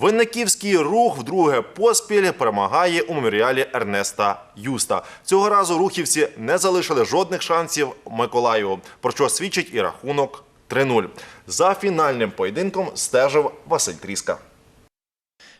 Винниківський рух вдруге поспіль перемагає у меморіалі Ернеста Юста. Цього разу рухівці не залишили жодних шансів Миколаєву, про що свідчить і рахунок 3-0. За фінальним поєдинком стежив Василь Тріска.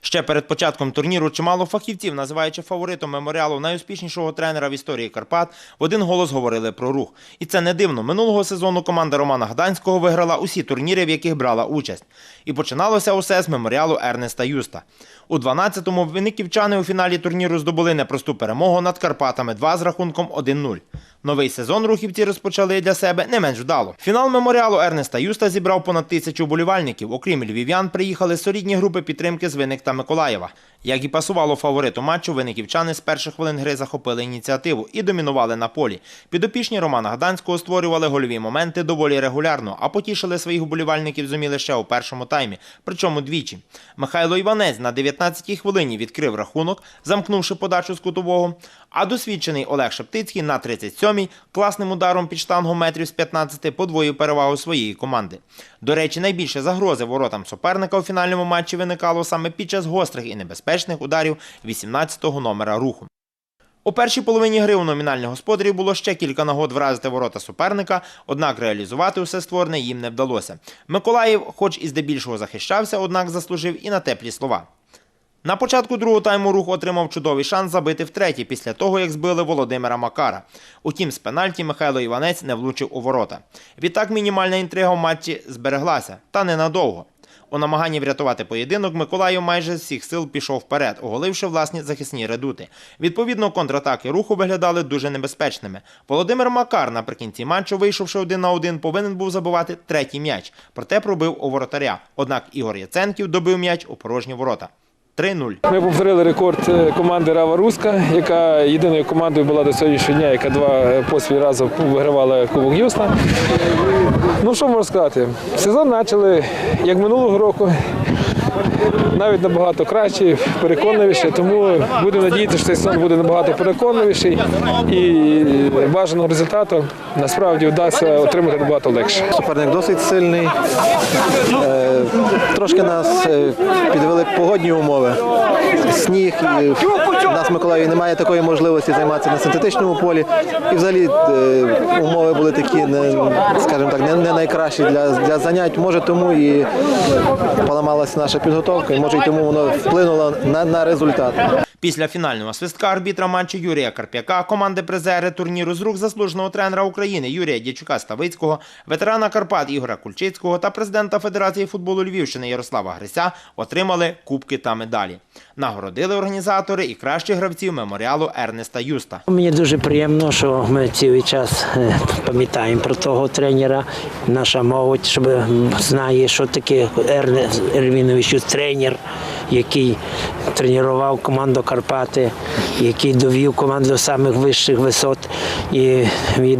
Ще перед початком турніру чимало фахівців, називаючи фаворитом меморіалу найуспішнішого тренера в історії Карпат, в один голос говорили про рух. І це не дивно. Минулого сезону команда Романа Гданського виграла усі турніри, в яких брала участь. І починалося усе з меморіалу Ернеста Юста. У 12-му винниківчани у фіналі турніру здобули непросту перемогу над Карпатами 2 з рахунком 1-0. Новий сезон рухівці розпочали для себе не менш вдало. Фінал меморіалу Ернеста Юста зібрав понад тисячу болівальників. Окрім львів'ян, приїхали солідні групи підтримки з Винник та Миколаєва. Як і пасувало фавориту матчу, виниківчани з перших хвилин гри захопили ініціативу і домінували на полі. Підопічні Романа Гданського створювали гольові моменти доволі регулярно, а потішили своїх болівальників зуміли ще у першому таймі, причому двічі. Михайло Іванець на 19-й хвилині відкрив рахунок, замкнувши подачу з кутового. А досвідчений Олег Шептицький на 37-й класним ударом під штангу метрів з 15 подвоїв перевагу своєї команди. До речі, найбільше загрози воротам суперника у фінальному матчі виникало саме під час гострих і небезпечних ударів 18-го номера руху. У першій половині гри у номінальних господарів було ще кілька нагод вразити ворота суперника, однак реалізувати усе створене їм не вдалося. Миколаїв, хоч і здебільшого захищався, однак заслужив і на теплі слова. На початку другого тайму рух отримав чудовий шанс забити втретє після того, як збили Володимира Макара. Утім, з пенальті Михайло Іванець не влучив у ворота. Відтак мінімальна інтрига в матчі збереглася, та ненадовго. У намаганні врятувати поєдинок Миколаїв майже з всіх сил пішов вперед, оголивши власні захисні редути. Відповідно, контратаки руху виглядали дуже небезпечними. Володимир Макар наприкінці матчу, вийшовши один на один, повинен був забивати третій м'яч, проте пробив у воротаря. Однак Ігор Яценків добив м'яч у порожні ворота. 3-0. Ми повторили рекорд е, команди Рава Руська, яка єдиною командою була до сьогоднішнього дня, яка два е, поспіль разу вигравала Кубок Юсна. Ну що можна сказати? Сезон почали як минулого року, навіть набагато краще, переконливіше. Тому будемо надіятися, що цей сезон буде набагато переконливіший і бажаного результату насправді вдасться отримати набагато легше. Суперник досить сильний. Е, Трошки нас е, підвели погодні умови. Сніг. В нас в Миколаєві немає такої можливості займатися на синтетичному полі. І взагалі е, умови були такі, не, скажімо так, не, найкращі для, для занять. Може тому і поламалася наша підготовка, і може й тому воно вплинуло на, на результат. Після фінального свистка арбітра матчу Юрія Карп'яка команди призери турніру з рук заслуженого тренера України Юрія Дячука Ставицького, ветерана Карпат Ігора Кульчицького та президента Федерації футболу Львівщини Ярослава Грися отримали кубки та медалі. Нагородили організатори і кращих гравців меморіалу Ернеста Юста. Мені дуже приємно, що ми цілий час е, пам'ятаємо про того тренера. Наша молодь, щоб знає, що таке Ернест Ервінович тренер, який тренував команду Карпати, який довів команду до самих вищих висот. І,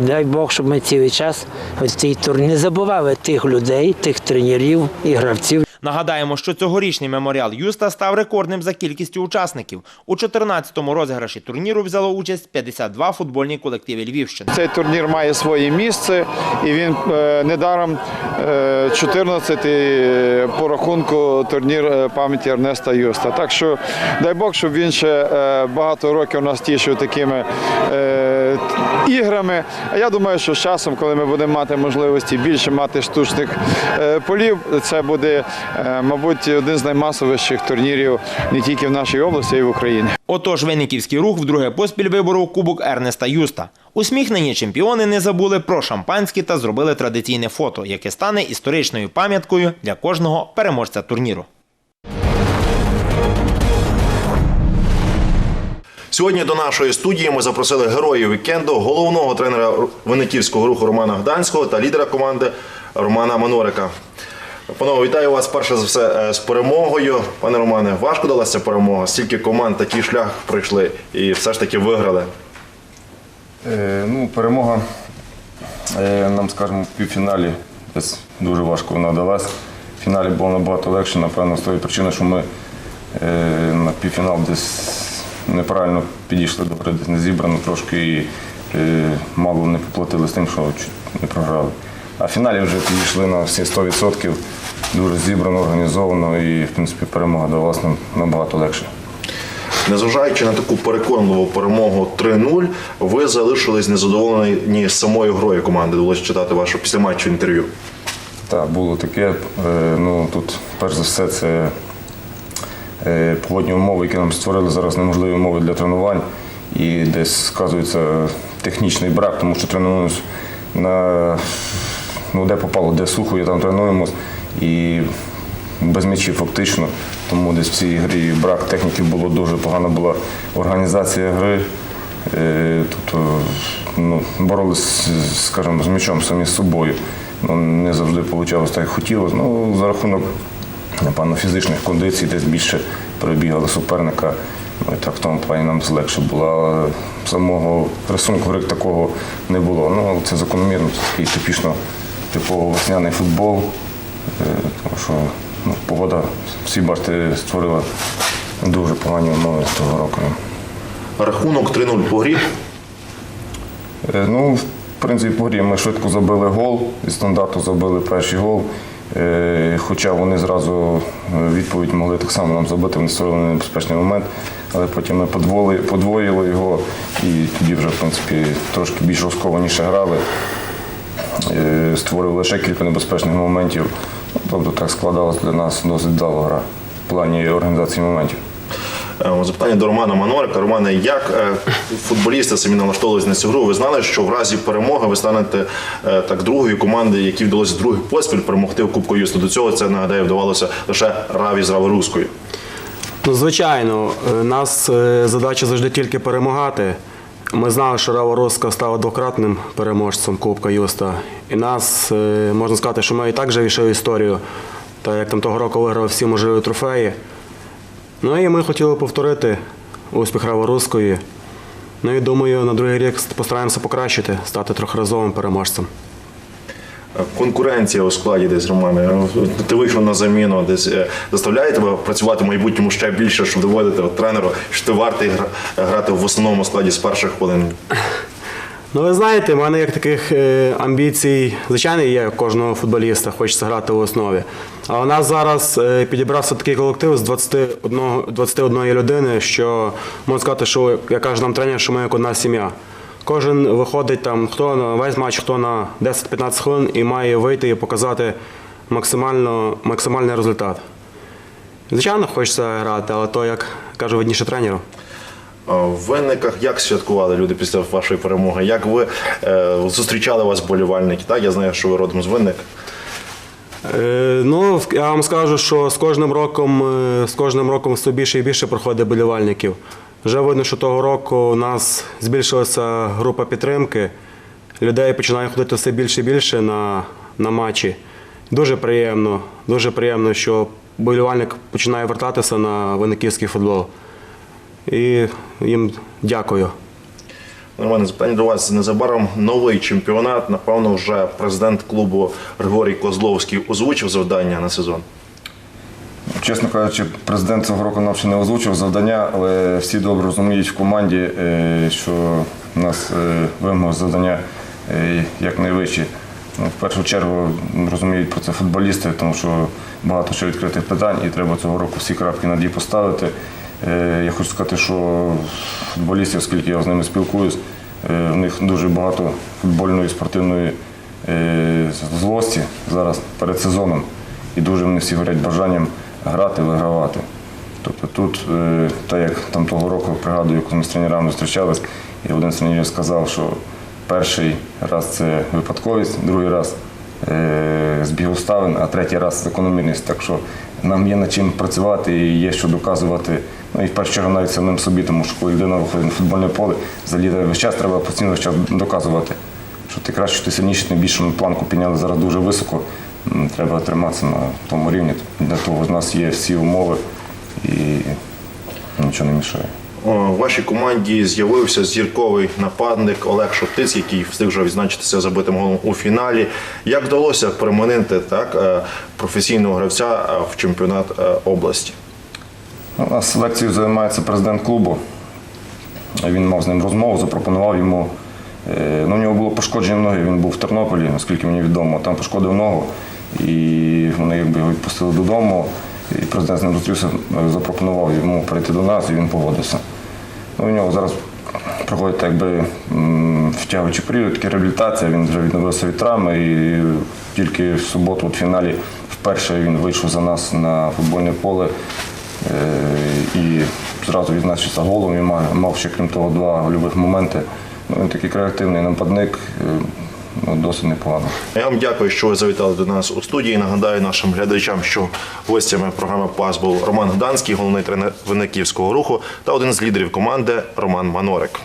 дай Бог, щоб ми цілий час в цій турнір не забували тих людей, тих тренерів і гравців. Нагадаємо, що цьогорічний меморіал Юста став рекордним за кількістю учасників. У 14-му розіграші турніру взяло участь 52 футбольні колективи Львівщини. Цей турнір має своє місце, і він е, недаром е, 14-й по рахунку турнір е, пам'яті Ернеста Юста. Так що дай Бог, щоб він ще е, багато років нас тішив такими е, іграми. А я думаю, що з часом, коли ми будемо мати можливості більше мати штучних е, полів, це буде, е, мабуть, один з наймасовіших турнірів не тільки в нашій області, а й в Україні. Отож, Винниківський рух вдруге поспіль виборов кубок Ернеста Юста. Усміхнені чемпіони не забули про шампанське та зробили традиційне фото, яке стане історичною пам'яткою для кожного переможця турніру. Сьогодні до нашої студії ми запросили героїв вікенду, головного тренера Винниківського руху Романа Гданського та лідера команди Романа Манорика. Панове, вітаю вас перше за все е, з перемогою. Пане Романе, важко далася перемога. Стільки команд такий шлях пройшли і все ж таки виграли. Е, ну, перемога е, нам, скажімо, в півфіналі десь дуже важко вона далась. В фіналі було набагато легше, напевно, з тої причини, що ми е, на півфінал десь неправильно підійшли до гри, не зібрано трошки і е, мало не поплатили з тим, що не програли. А в фіналі вже підійшли на всі 100%. дуже зібрано, організовано і, в принципі, перемога далась нам набагато легше. Незважаючи на таку переконливу перемогу 3-0, ви залишились незадоволені самою грою команди. Довелося читати ваше післяматчу інтерв'ю. Так, було таке. Е, Ну, тут, перш за все, це погодні умови, які нам створили зараз неможливі умови для тренувань. І десь сказується технічний брак, тому що тренуємось на ну, де попало, де сухо, і там тренуємось. І без м'ячів фактично. Тому десь в цій грі брак техніки було дуже погана була організація гри. Е, Тобто ну, боролись, скажімо, з м'ячом самі з собою. Ну, не завжди вийшло так, як хотілося. Ну, за рахунок, напевно, фізичних кондицій, десь більше перебігали суперника. Ну, і так в тому плані нам легше було. Але самого рисунку гри такого не було. Ну, але це закономірно, це такий типічно типово весняний футбол. Е, Тому що ну, погода, всі бачите, створила дуже погані умови з того року. Рахунок 3-0 по грі. Е, Ну, в принципі, по грі ми швидко забили гол, зі стандарту забили перший гол. Е, Хоча вони зразу е, відповідь могли так само нам забити, вони створили небезпечний момент, але потім ми подвоїли, подвоїли його і тоді вже, в принципі, трошки більш розкованіше грали. Е, Створили ще кілька небезпечних моментів. Ну, Тобто так складалась для нас досить вдала гра в плані організації моментів. Е, Запитання до Романа Манорика. Романе, як е, футболісти самі налаштовувалися на цю гру? Ви знали, що в разі перемоги ви станете е, так другою командою, якій вдалося другий поспіль перемогти в Кубку Юсту. До цього це нагадаю вдавалося лише Раві з Раворуською. Ну, звичайно, нас задача завжди тільки перемагати. Ми знали, що Рава Роска стала двократним переможцем Кубка Юста. І нас, можна сказати, що ми і так вже війшли в історію, так як там того року виграв всі можливі трофеї. Ну і ми хотіли повторити успіх Рава Руської. Ну і думаю, на другий рік постараємося покращити, стати трьохразовим переможцем. Е, Конкуренція у складі десь Романе. Е, Ти вийшов на заміну, десь е, заставляє тебе працювати в майбутньому ще більше, щоб доводити от, тренеру, що ти вартий грати в основному складі з перших хвилин. Ну, ви знаєте, в мене як таких амбіцій, звичайно, є кожного футболіста, хочеться грати в основі. А у нас зараз е, підібрався такий колектив з 21, 21 людини, що можна сказати, що я кажу нам тренер, що ми як одна сім'я. Кожен виходить там, хто на весь матч, хто на 10-15 хвилин і має вийти і показати максимально, максимальний результат. Звичайно, хочеться грати, але то, як кажу, видніше тренеру. В винниках як святкували люди після вашої перемоги? Як ви е, зустрічали вас болівальники? Так, я знаю, що ви родом з винник. Е, Ну, я вам скажу, що з кожним роком, е, з кожним роком все більше і більше проходить болівальників. Вже видно, що того року у нас збільшилася група підтримки. Людей починає ходити все більше і більше на, на матчі. Дуже приємно, дуже приємно, що болівальник починає вертатися на виниківський футбол. І їм дякую. Нормальне запитання до вас. Незабаром новий чемпіонат. Напевно, вже президент клубу Григорій Козловський озвучив завдання на сезон. Чесно кажучи, президент цього року нам не озвучив завдання, але всі добре розуміють в команді, е, що у нас е, вимоги завдання е, якнайвищі. Ну, В першу чергу розуміють про це футболісти, тому що багато ще відкритих питань і треба цього року всі крапки над «і» поставити. Я хочу сказати, що футболістів, оскільки я з ними спілкуюсь, е, в них дуже багато футбольної спортивної е, злості зараз перед сезоном. І дуже вони всі горять бажанням грати, вигравати. Тобто тут, е, так як там того року, пригадую, коли ми з тренерами зустрічались, і один з тренерів сказав, що перший раз це випадковість, другий раз збіг обставин, а третій раз закономірність. Так що нам є над чим працювати і є що доказувати. Ну і в першу чергу навіть самим собі, тому що коли людина виходить на футбольне поле, взагалі весь час треба постійно час доказувати, що ти краще, що ти сильніший, тим більше ми планку підняли зараз дуже високо. Треба триматися на тому рівні. Для того в нас є всі умови і нічого не мішає. В вашій команді з'явився зірковий нападник Олег Шоптиць, який встиг вже відзначитися забитим голом у фіналі. Як вдалося переманити так е, професійного гравця е, в чемпіонат е, області? У нас селекцією займається президент клубу. Він мав з ним розмову, запропонував йому. е, Ну, у нього було пошкодження ноги, він був в Тернополі, наскільки мені відомо, там пошкодив ногу. І вони якби його відпустили додому. І президент з ним зустрівся, запропонував йому прийти до нас, і він погодився. Ну, у нього зараз проходить так би м, втягуючий період, така реабілітація, він вже відновився від травми і тільки в суботу, от в фіналі, вперше він вийшов за нас на футбольне поле і зразу відзначився голом. Він мав, ще крім того два гольових моменти. Ну, він такий креативний нападник, е, ну, досить непогано. Я вам дякую, що ви завітали до нас у студії. Нагадаю нашим глядачам, що гостями програми ПАС був Роман Гданський, головний тренер Винниківського руху, та один з лідерів команди Роман Манорик.